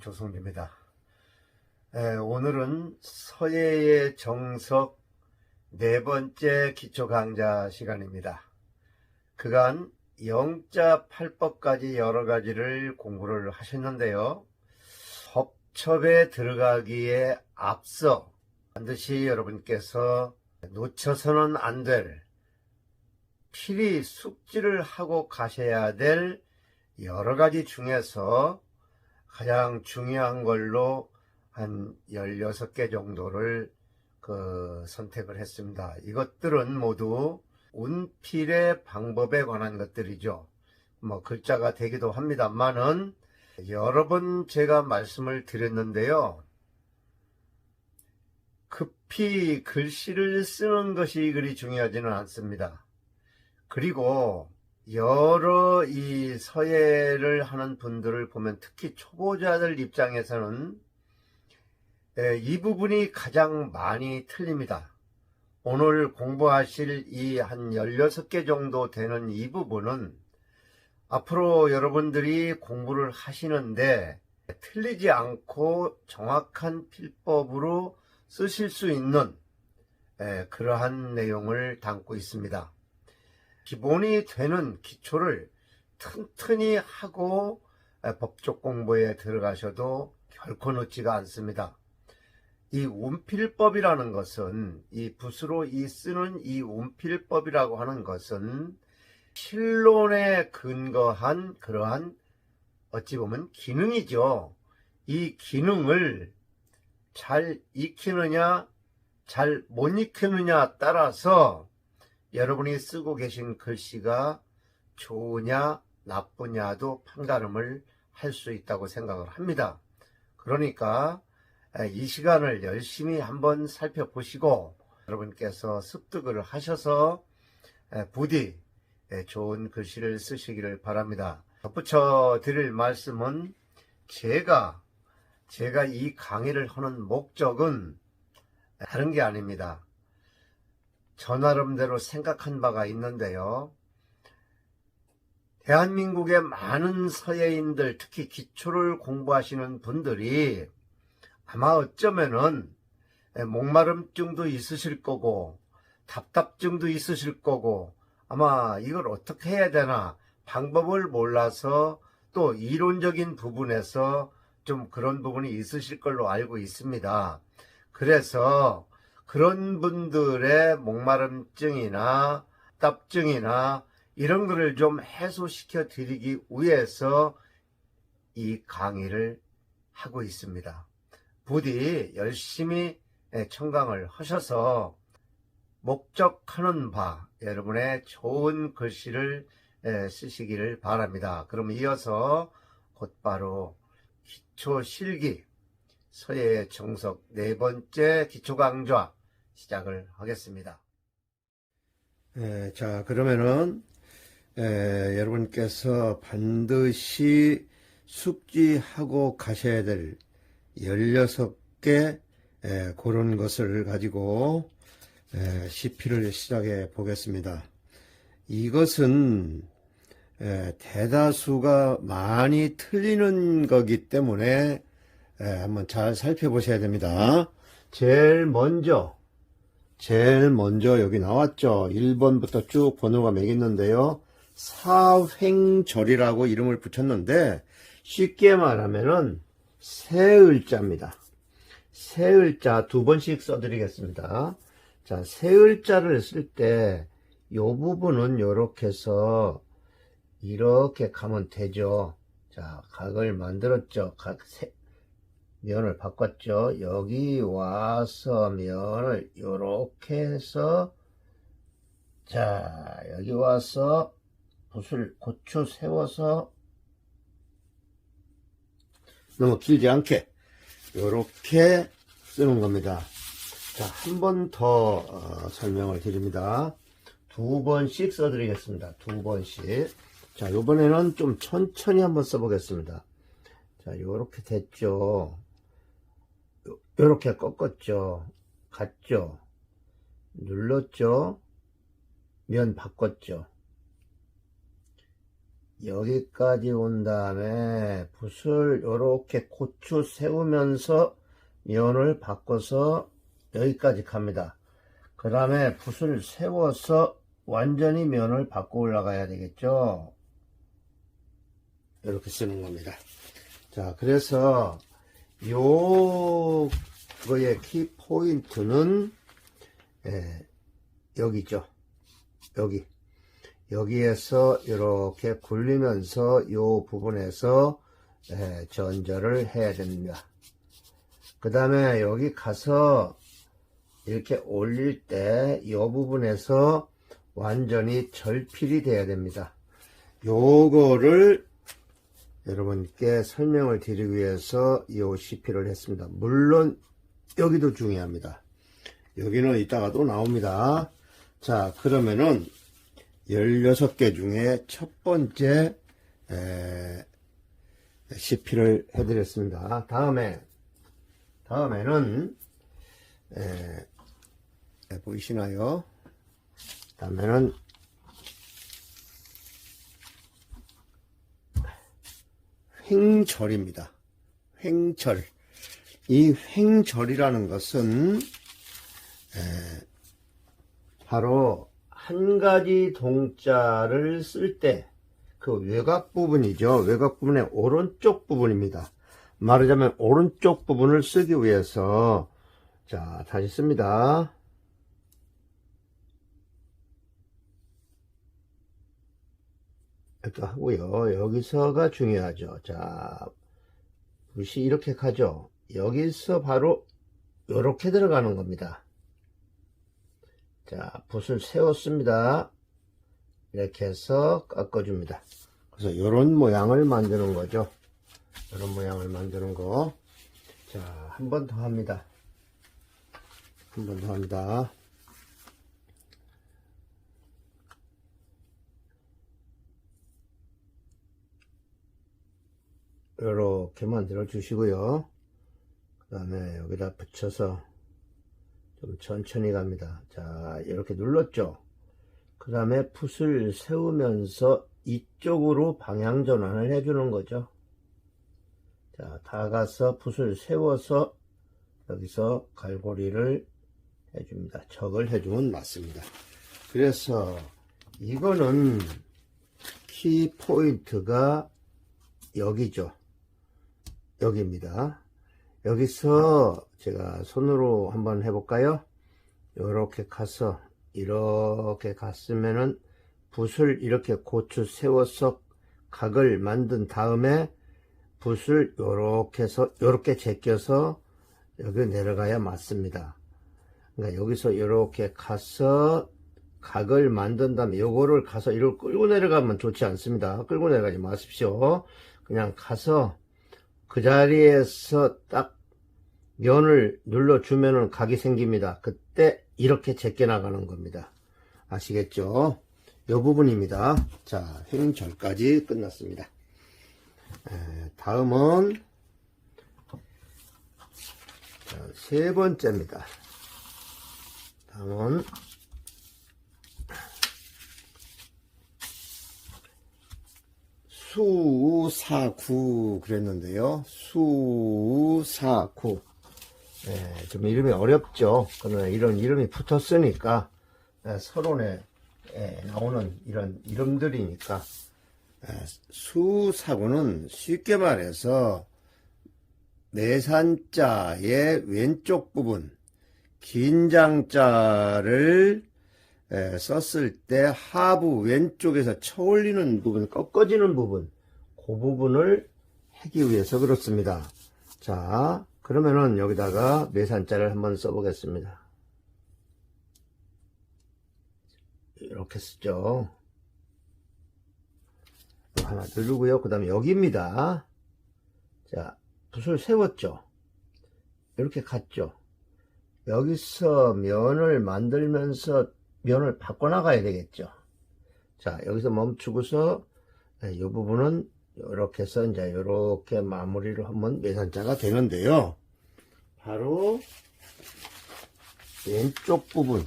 조성주입니다. 에, 오늘은 서예의 정석 네 번째 기초 강좌 시간입니다. 그간 영자 팔법까지 여러 가지를 공부를 하셨는데요. 법첩에 들어가기에 앞서 반드시 여러분께서 놓쳐서는 안 될 필히 숙지를 하고 가셔야 될 여러 가지 중에서 가장 중요한 걸로 한 16개 정도를 그 선택을 했습니다. 이것들은 모두 운필의 방법에 관한 것들이죠. 뭐 글자가 되기도 합니다만은 여러 번 제가 말씀을 드렸는데요. 급히 글씨를 쓰는 것이 그리 중요하지는 않습니다. 그리고 여러 이 서예를 하는 분들을 보면 특히 초보자들 입장에서는 이 부분이 가장 많이 틀립니다. 오늘 공부하실 이 한 16개 정도 되는 이 부분은 앞으로 여러분들이 공부를 하시는데 틀리지 않고 정확한 필법으로 쓰실 수 있는 그러한 내용을 담고 있습니다. 기본이 되는 기초를 튼튼히 하고 법적 공부에 들어가셔도 결코 늦지가 않습니다. 이 운필법이라는 것은 이 붓으로 이 쓰는 이 운필법이라고 하는 것은 실론에 근거한 그러한 어찌 보면 기능이죠. 이 기능을 잘 익히느냐 잘 못 익히느냐 따라서 여러분이 쓰고 계신 글씨가 좋으냐 나쁘냐도 판가름을 할 수 있다고 생각을 합니다. 그러니까 이 시간을 열심히 한번 살펴보시고 여러분께서 습득을 하셔서 부디 좋은 글씨를 쓰시기를 바랍니다. 덧붙여 드릴 말씀은 제가 제가 이 강의를 하는 목적은 다른 게 아닙니다. 저 나름대로 생각한 바가 있는데요. 대한민국의 많은 서예인들, 특히 기초를 공부하시는 분들이 아마 어쩌면은 목마름증도 있으실 거고, 답답증도 있으실 거고, 아마 이걸 어떻게 해야 되나, 방법을 몰라서 또 이론적인 부분에서 좀 그런 부분이 있으실 걸로 알고 있습니다. 그래서 그런 분들의 목마름증이나 답증이나 이런 거를 좀 해소시켜 드리기 위해서 이 강의를 하고 있습니다. 부디 열심히 청강을 하셔서 목적하는 바 여러분의 좋은 글씨를 쓰시기를 바랍니다. 그럼 이어서 곧바로 기초 실기 서예 정석 네 번째 기초 강좌 시작을 하겠습니다. 에, 자, 그러면은 에, 여러분께서 반드시 숙지하고 가셔야 될 16개 에, 그런 것을 가지고 에, 시피를 시작해 보겠습니다. 이것은 에, 대다수가 많이 틀리는 거기 때문에 에, 한번 잘 살펴보셔야 됩니다. 제일 먼저 제일 먼저 여기 나왔죠. 1번부터 쭉 번호가 매겼는데요. 사횡절이라고 이름을 붙였는데 쉽게 말하면은 세을자입니다. 세을자 두 번씩 써드리겠습니다. 자, 세을자를 쓸 때 이 부분은 이렇게 해서 이렇게 가면 되죠. 자, 각을 만들었죠. 각 세, 면을 바꿨죠. 여기 와서 면을 이렇게 해서 자 여기 와서 붓을 고추 세워서 너무 길지 않게 이렇게 쓰는 겁니다. 자, 한 번더 어, 설명을 드립니다. 두 번씩 써드리겠습니다. 두 번씩. 자, 이번에는 좀 천천히 한번 써보겠습니다. 자, 요렇게 됐죠. 이렇게 꺾었죠. 갔죠. 눌렀죠. 면 바꿨죠. 여기까지 온 다음에 붓을 이렇게 고추 세우면서 면을 바꿔서 여기까지 갑니다. 그 다음에 붓을 세워서 완전히 면을 바꿔 올라가야 되겠죠. 이렇게 쓰는 겁니다. 자, 그래서 요 거의 키 포인트는 예, 여기죠. 여기. 여기에서 이렇게 굴리면서 요 부분에서 예, 전절을 해야 됩니다. 그 다음에 여기 가서 이렇게 올릴 때 이 부분에서 완전히 절필이 돼야 됩니다. 요거를 여러분께 설명을 드리기 위해서 이 CP를 했습니다. 물론 여기도 중요합니다. 여기는 이따가 또 나옵니다. 자, 그러면은 16개 중에 첫 번째 에, CP를 해드렸습니다. 다음에 다음에는 에, 에, 보이시나요? 다음에는 횡절입니다. 횡절. 이 횡절이라는 것은 에, 바로 한 가지 동자를 쓸 때 그 외곽 부분이죠. 외곽 부분의 오른쪽 부분입니다. 말하자면 오른쪽 부분을 쓰기 위해서 자 다시 씁니다. 이렇게 하고요. 여기서가 중요하죠. 자, 붓이 이렇게 가죠. 여기서 바로 이렇게 들어가는 겁니다. 자, 붓을 세웠습니다. 이렇게 해서 깎아줍니다. 그래서 이런 모양을 만드는 거죠. 이런 모양을 만드는 거. 자, 한 번 더 합니다. 한 번 더 합니다. 이렇게 만들어 주시고요. 그 다음에 여기다 붙여서 좀 천천히 갑니다. 자, 이렇게 눌렀죠. 그 다음에 붓을 세우면서 이쪽으로 방향 전환을 해주는 거죠. 자, 다 가서 붓을 세워서 여기서 갈고리를 해줍니다. 적을 해주면 맞습니다. 그래서 이거는 키 포인트가 여기죠. 여기입니다. 여기서 제가 손으로 한번 해볼까요? 이렇게 가서 이렇게 갔으면은 붓을 이렇게 고추 세워서 각을 만든 다음에 붓을 요렇게 해서 요렇게 제껴서 여기 내려가야 맞습니다. 그러니까 여기서 이렇게 가서 각을 만든 다음에 요거를 가서 이걸 끌고 내려가면 좋지 않습니다. 끌고 내려가지 마십시오. 그냥 가서 그 자리에서 딱 면을 눌러주면은 각이 생깁니다. 그때 이렇게 제껴 나가는 겁니다. 아시겠죠? 요 부분입니다. 자, 횡절까지 끝났습니다. 에, 다음은 자, 세 번째입니다. 다음은 수사구 그랬는데요. 수사구. 네, 좀 이름이 어렵죠. 그러나 이런 이름이 붙었으니까 네, 서론에 예, 나오는 이런 이름들이니까 예, 수사구는 쉽게 말해서 내산자의 왼쪽 부분 긴장자를 예, 썼을 때 하부 왼쪽에서 쳐올리는 부분, 꺾어지는 부분, 그 부분을 하기 위해서 그렇습니다. 자, 그러면은 여기다가 매산자를 한번 써보겠습니다. 이렇게 쓰죠. 하나 누르고요. 그 다음에 여기입니다. 자, 붓을 세웠죠. 이렇게 갔죠. 여기서 면을 만들면서 면을 바꿔나가야 되겠죠. 자, 여기서 멈추고서 이 부분은 이렇게 해서 이제 이렇게 마무리를 하면 매산자가 되는데요. 바로 왼쪽 부분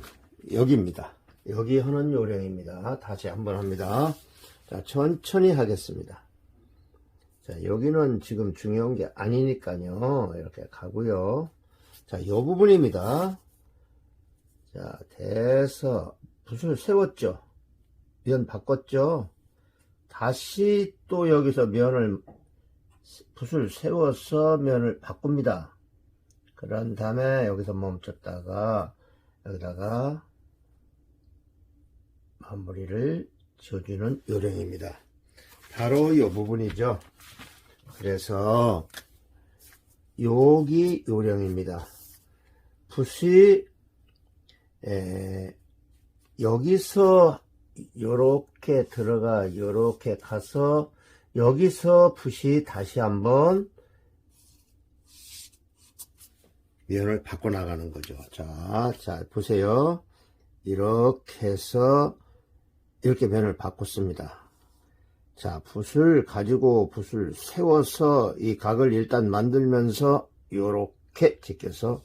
여기입니다. 여기 하는 요령입니다. 다시 한번 합니다. 자, 천천히 하겠습니다. 자, 여기는 지금 중요한 게 아니니까요. 이렇게 가고요. 자, 요 부분입니다. 자, 돼서 붓을 세웠죠. 면 바꿨죠. 다시 또 여기서 면을 붓을 세워서 면을 바꿉니다. 그런 다음에 여기서 멈췄다가 여기다가 마무리를 지어주는 요령입니다. 바로 이 부분이죠. 그래서 여기 요령입니다. 붓이 에, 여기서 요렇게 들어가 요렇게 가서 여기서 붓이 다시 한번 면을 바꿔 나가는 거죠. 자, 자 보세요. 이렇게 해서 이렇게 면을 바꿨습니다. 자, 붓을 가지고 붓을 세워서 이 각을 일단 만들면서 요렇게 제껴서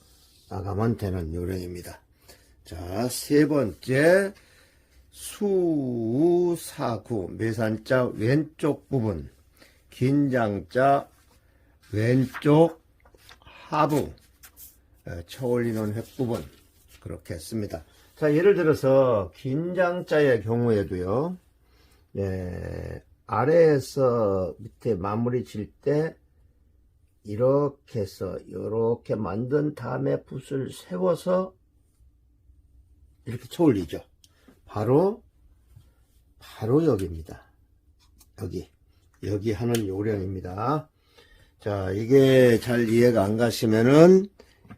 나가면 되는 요령입니다. 자, 세 번째 수사구 매산자 왼쪽 부분 긴장자 왼쪽 하부 에, 쳐올리는 획 부분 그렇게 했습니다. 자, 예를 들어서 긴장자의 경우에도요. 예, 아래에서 밑에 마무리 칠때 이렇게 해서 이렇게 만든 다음에 붓을 세워서 이렇게 쳐올리죠. 바로 바로 여기입니다. 여기 여기 하는 요령입니다. 자 이게 잘 이해가 안 가시면은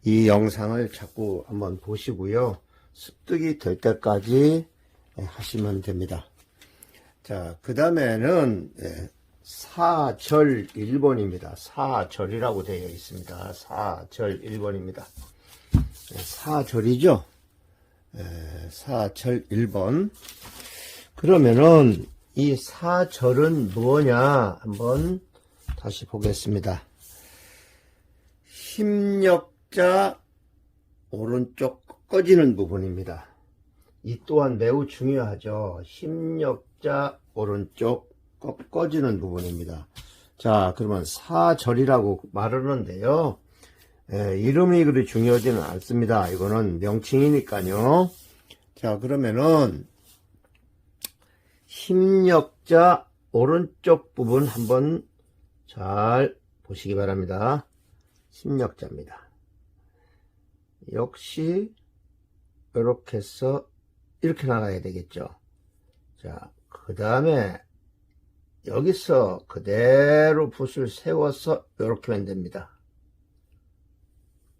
이 영상을 자꾸 한번 보시고요. 습득이 될 때까지 하시면 됩니다. 자, 그 다음에는 사절 1번입니다. 사절이라고 되어 있습니다. 사절 1번입니다. 사절이죠? 에, 사절 1번. 그러면은 이 사절은 뭐냐 한번 다시 보겠습니다. 힘력자 오른쪽 꺾어지는 부분입니다. 이 또한 매우 중요하죠. 힘력자 오른쪽 꺾어지는 부분입니다. 자, 그러면 사절이라고 말하는데요. 에, 이름이 그리 중요하지는 않습니다. 이거는 명칭이니까요. 자, 그러면은 힘력자 오른쪽 부분 한번 잘 보시기 바랍니다. 힘력자입니다. 역시 이렇게 해서 이렇게 나가야 되겠죠. 자, 그 다음에 여기서 그대로 붓을 세워서 이렇게 하면 됩니다.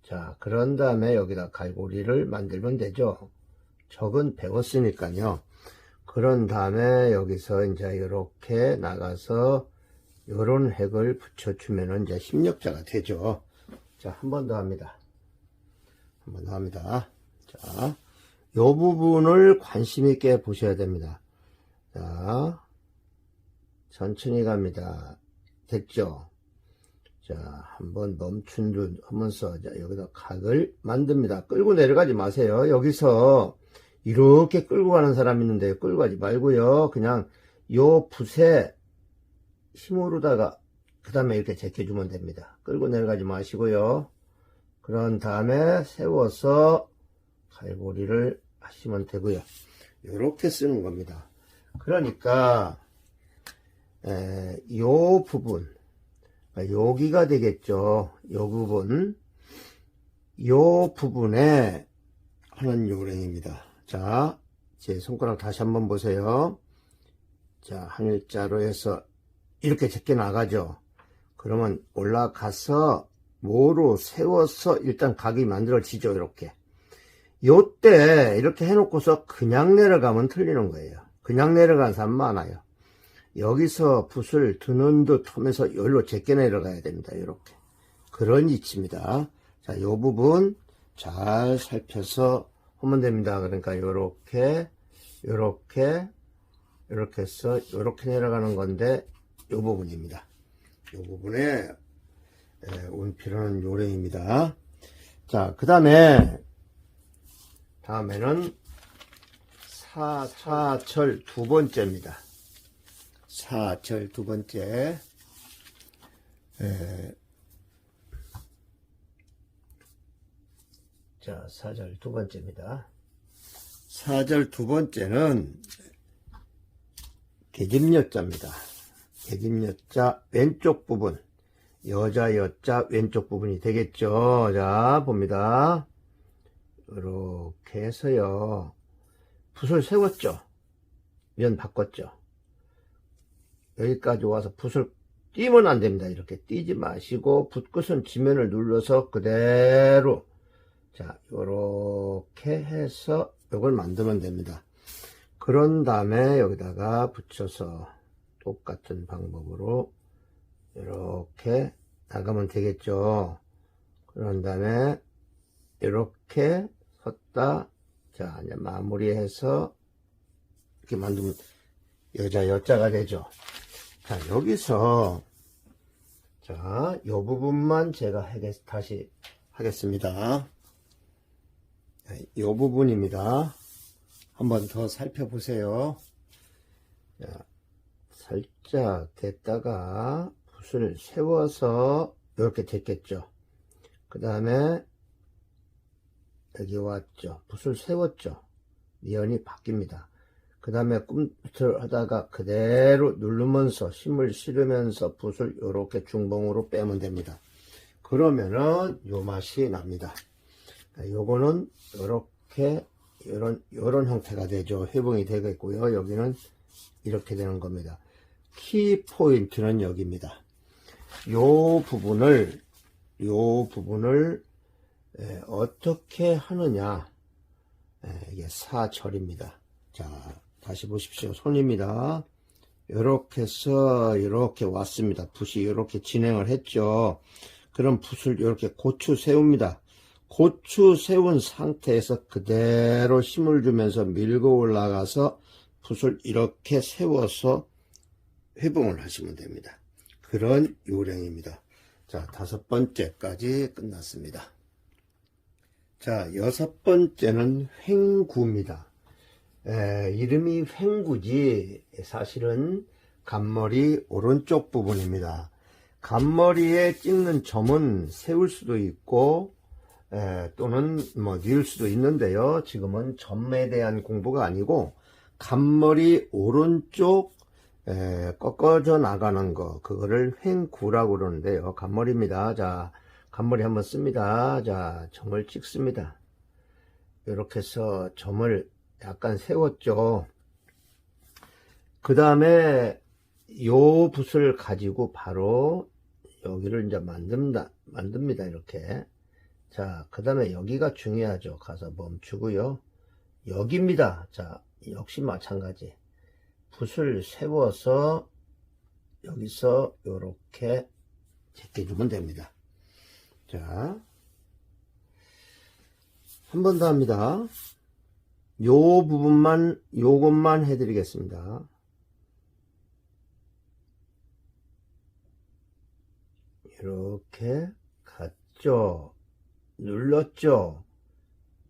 자, 그런 다음에 여기다 갈고리를 만들면 되죠. 적은 배웠으니까요. 그런 다음에 여기서 이제 이렇게 나가서 요런 획을 붙여주면은 이제 힘력자가 되죠. 자, 한 번 더 합니다. 한 번 더 합니다. 자, 요 부분을 관심 있게 보셔야 됩니다. 자, 천천히 갑니다. 됐죠? 자, 한번 멈춘 듯 하면서 자, 여기다 각을 만듭니다. 끌고 내려가지 마세요. 여기서 이렇게 끌고 가는 사람 있는데 끌고 가지 말고요. 그냥 요 붓에 힘으로다가 그 다음에 이렇게 제껴주면 됩니다. 끌고 내려가지 마시고요. 그런 다음에 세워서 갈고리를 하시면 되고요. 이렇게 쓰는 겁니다. 그러니까 에, 요 부분 여기가 되겠죠. 요 부분 요 부분에 하는 요령입니다. 자, 제 손가락 다시 한번 보세요. 자, 하늘자로 해서 이렇게 제껴 나가죠. 그러면 올라가서 모로 세워서 일단 각이 만들어지죠. 이렇게. 요때 이렇게 해놓고서 그냥 내려가면 틀리는 거예요. 그냥 내려가는 사람 많아요. 여기서 붓을 드는 듯 하면서 여기로 제껴 내려가야 됩니다. 이렇게. 그런 위치입니다. 자, 요 부분 잘 살펴서 하면 됩니다. 그러니까 요렇게, 요렇게, 요렇게 해서 요렇게 내려가는 건데 요 부분입니다. 요 부분에 운필하는 요령입니다. 자, 그 다음에 다음에는 사, 사철 두 번째입니다. 사절 두 번째. 에, 자, 사절 두 번째입니다. 사절 두 번째는 계집여자입니다. 계집여자 왼쪽 부분. 여자 여자 왼쪽 부분이 되겠죠. 자, 봅니다. 이렇게 해서요. 붓을 세웠죠. 면 바꿨죠. 여기까지 와서 붓을 띄면 안 됩니다. 이렇게 띄지 마시고 붓끝은 지면을 눌러서 그대로 자, 요렇게 해서 요걸 만들면 됩니다. 그런 다음에 여기다가 붙여서 똑같은 방법으로 이렇게 나가면 되겠죠. 그런 다음에 이렇게 섰다. 자, 이제 마무리해서 이렇게 만들면 여자 여자가 되죠. 자, 여기서 자, 요 부분만 제가 하겠, 다시 하겠습니다. 네, 요 부분입니다. 한번 더 살펴보세요. 자, 살짝 됐다가 붓을 세워서 이렇게 됐겠죠. 그 다음에 여기 왔죠. 붓을 세웠죠. 미연이 바뀝니다. 그 다음에 꿈틀 하다가 그대로 누르면서 힘을 실으면서 붓을 이렇게 중봉으로 빼면 됩니다. 그러면은 요 맛이 납니다. 요거는 이렇게 이런 이런 형태가 되죠. 회봉이 되겠고요. 여기는 이렇게 되는 겁니다. 키 포인트는 여기입니다. 요 부분을 요 부분을 에, 어떻게 하느냐 에, 이게 사철입니다. 자 다시 보십시오. 손입니다. 이렇게 해서 이렇게 왔습니다. 붓이 이렇게 진행을 했죠. 그럼 붓을 이렇게 고추 세웁니다. 고추 세운 상태에서 그대로 힘을 주면서 밀고 올라가서 붓을 이렇게 세워서 회봉을 하시면 됩니다. 그런 요령입니다. 자, 다섯 번째까지 끝났습니다. 자, 여섯 번째는 횡구입니다. 에, 이름이 횡구지 사실은 간머리 오른쪽 부분입니다. 간머리에 찍는 점은 세울 수도 있고 에, 또는 뭐 뉘을 수도 있는데요. 지금은 점에 대한 공부가 아니고 간머리 오른쪽 에, 꺾어져 나가는 거 그거를 횡구라고 그러는데요. 간머리입니다. 자, 간머리 한번 씁니다. 자, 점을 찍습니다. 이렇게 해서 점을 약간 세웠죠. 그 다음에 요 붓을 가지고 바로 여기를 이제 만듭니다. 만듭니다. 이렇게. 자, 그 다음에 여기가 중요하죠. 가서 멈추고요. 여기입니다. 자, 역시 마찬가지. 붓을 세워서 여기서 이렇게 제껴주면 됩니다. 자, 한 번 더 합니다. 요 부분만, 요것만 해드리겠습니다. 이렇게 갔죠. 눌렀죠.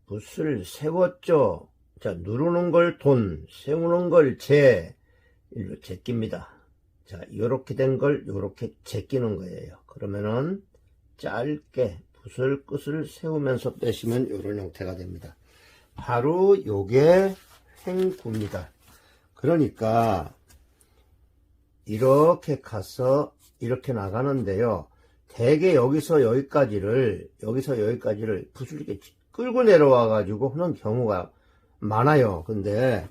붓을 세웠죠. 자, 누르는 걸 돈, 세우는 걸 재, 일로 제낍니다. 자, 요렇게 된걸 요렇게 제끼는 거예요. 그러면은 짧게 붓을 끝을 세우면서 빼시면 요런 형태가 됩니다. 바로 요게 횡구입니다. 그러니까 이렇게 가서 이렇게 나가는데요. 대개 여기서 여기까지를 여기서 여기까지를 이렇게 끌고 내려와 가지고 하는 경우가 많아요. 근데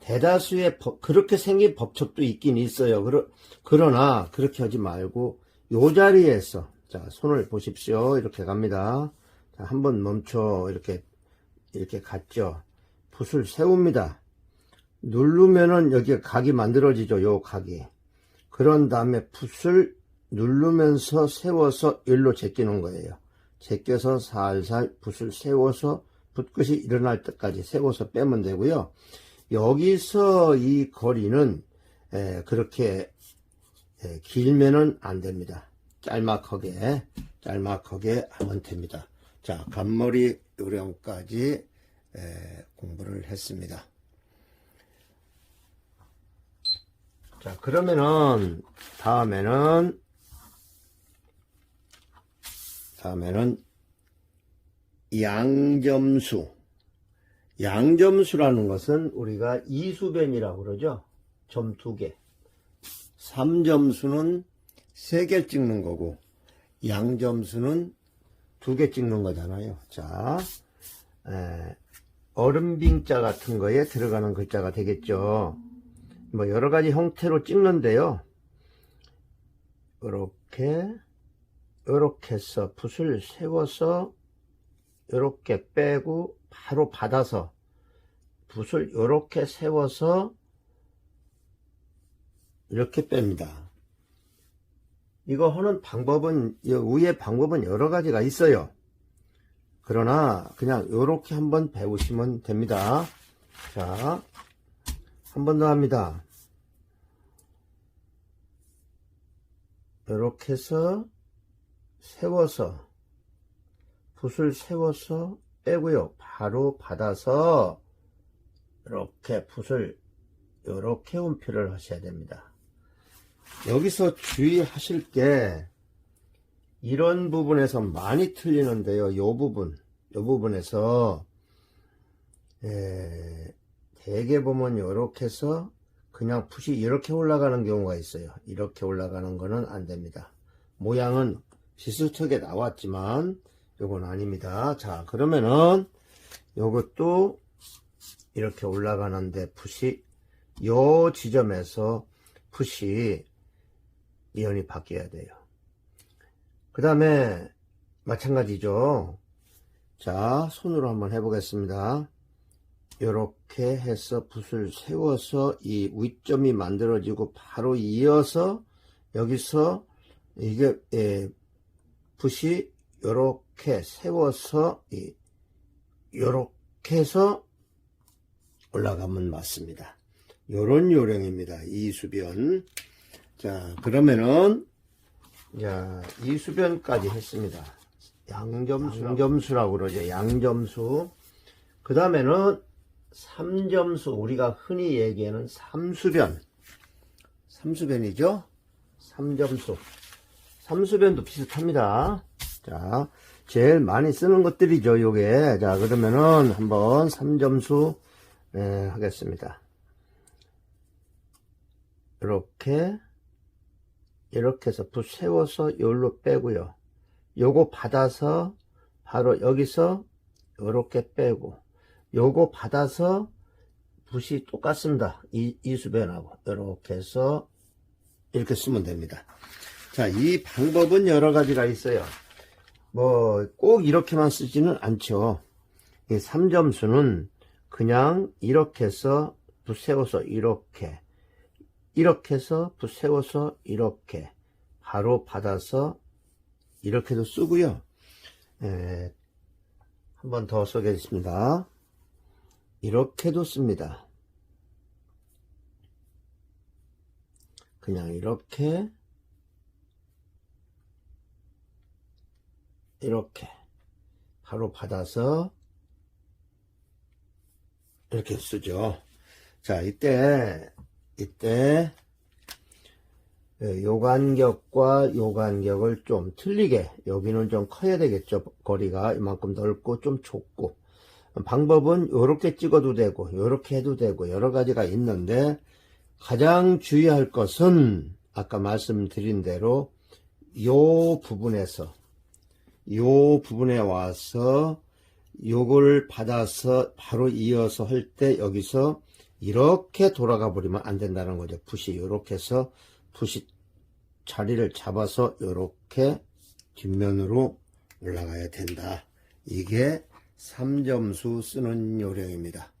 대다수의 법, 그렇게 생긴 법칙도 있긴 있어요. 그러, 그러나 그렇게 하지 말고 요 자리에서 자 손을 보십시오. 이렇게 갑니다. 자, 한번 멈춰 이렇게 이렇게 갔죠. 붓을 세웁니다. 누르면은 여기 각이 만들어지죠. 요 각이. 그런 다음에 붓을 누르면서 세워서 일로 제끼는 거예요. 제껴서 살살 붓을 세워서 붓끝이 일어날 때까지 세워서 빼면 되고요. 여기서 이 거리는 에, 그렇게 에, 길면은 안 됩니다. 짤막하게 짤막하게 하면 됩니다. 자, 간머리 요령까지 에, 공부를 했습니다. 자, 그러면은, 다음에는, 다음에는, 양점수. 양점수라는 것은 우리가 이수변이라고 그러죠. 점 두 개. 3점수는 세 개 찍는 거고, 양점수는 두 개 찍는 거잖아요. 자, 에, 얼음빙자 같은 거에 들어가는 글자가 되겠죠. 뭐 여러 가지 형태로 찍는데요. 이렇게 이렇게 해서 붓을 세워서 이렇게 빼고 바로 받아서 붓을 이렇게 세워서 이렇게 뺍니다. 이거 하는 방법은 이 위에 방법은 여러 가지가 있어요. 그러나 그냥 이렇게 한번 배우시면 됩니다. 자, 한 번 더 합니다. 이렇게 해서 세워서 붓을 세워서 빼고요. 바로 받아서 이렇게 붓을 이렇게 운표를 하셔야 됩니다. 여기서 주의하실 게 이런 부분에서 많이 틀리는데요. 요 부분, 요 부분에서 에, 대개 보면 이렇게 해서 그냥 붓이 이렇게 올라가는 경우가 있어요. 이렇게 올라가는 거는 안 됩니다. 모양은 비슷하게 나왔지만 요건 아닙니다. 자, 그러면은 요것도 이렇게 올라가는데 붓이 요 지점에서 붓이 이연이 바뀌어야 돼요. 그 다음에 마찬가지죠. 자, 손으로 한번 해보겠습니다. 이렇게 해서 붓을 세워서 이 위점이 만들어지고 바로 이어서 여기서 이게 예, 붓이 이렇게 세워서 이 요렇게 해서 올라가면 맞습니다. 요런 요령입니다. 이수변. 자, 그러면은 자, 이 수변까지 했습니다. 양점수, 양점수라고 그러죠. 양점수. 그 다음에는 3점수, 우리가 흔히 얘기하는 삼수변. 삼수변이죠? 3점수. 삼수변도 비슷합니다. 자, 제일 많이 쓰는 것들이죠, 요게. 자, 그러면은 한번 3점수 예, 하겠습니다. 이렇게 이렇게 해서 붓 세워서 여기로 빼고요. 요거 받아서 바로 여기서 이렇게 빼고 요거 받아서 붓이 똑같습니다. 이, 이수변하고 이렇게 해서 이렇게 쓰면 됩니다. 자, 이 방법은 여러 가지가 있어요. 뭐 꼭 이렇게만 쓰지는 않죠. 이 3점수는 그냥 이렇게 해서 붓 세워서 이렇게 이렇게 해서 붓 세워서 이렇게 바로 받아서 이렇게도 쓰고요. 한 번더 써겠습니다. 이렇게도 씁니다. 그냥 이렇게 이렇게 바로 받아서 이렇게 쓰죠. 자, 이때 이때 예, 요 간격과 요 간격을 좀 틀리게 여기는 좀 커야 되겠죠. 거리가 이만큼 넓고 좀 좁고. 방법은 요렇게 찍어도 되고 요렇게 해도 되고 여러 가지가 있는데 가장 주의할 것은 아까 말씀드린 대로 요 부분에서 요 부분에 와서 요걸 받아서 바로 이어서 할 때 여기서 이렇게 돌아가 버리면 안 된다는 거죠. 붓이 이렇게 해서 붓이 자리를 잡아서 이렇게 뒷면으로 올라가야 된다. 이게 3점수 쓰는 요령입니다.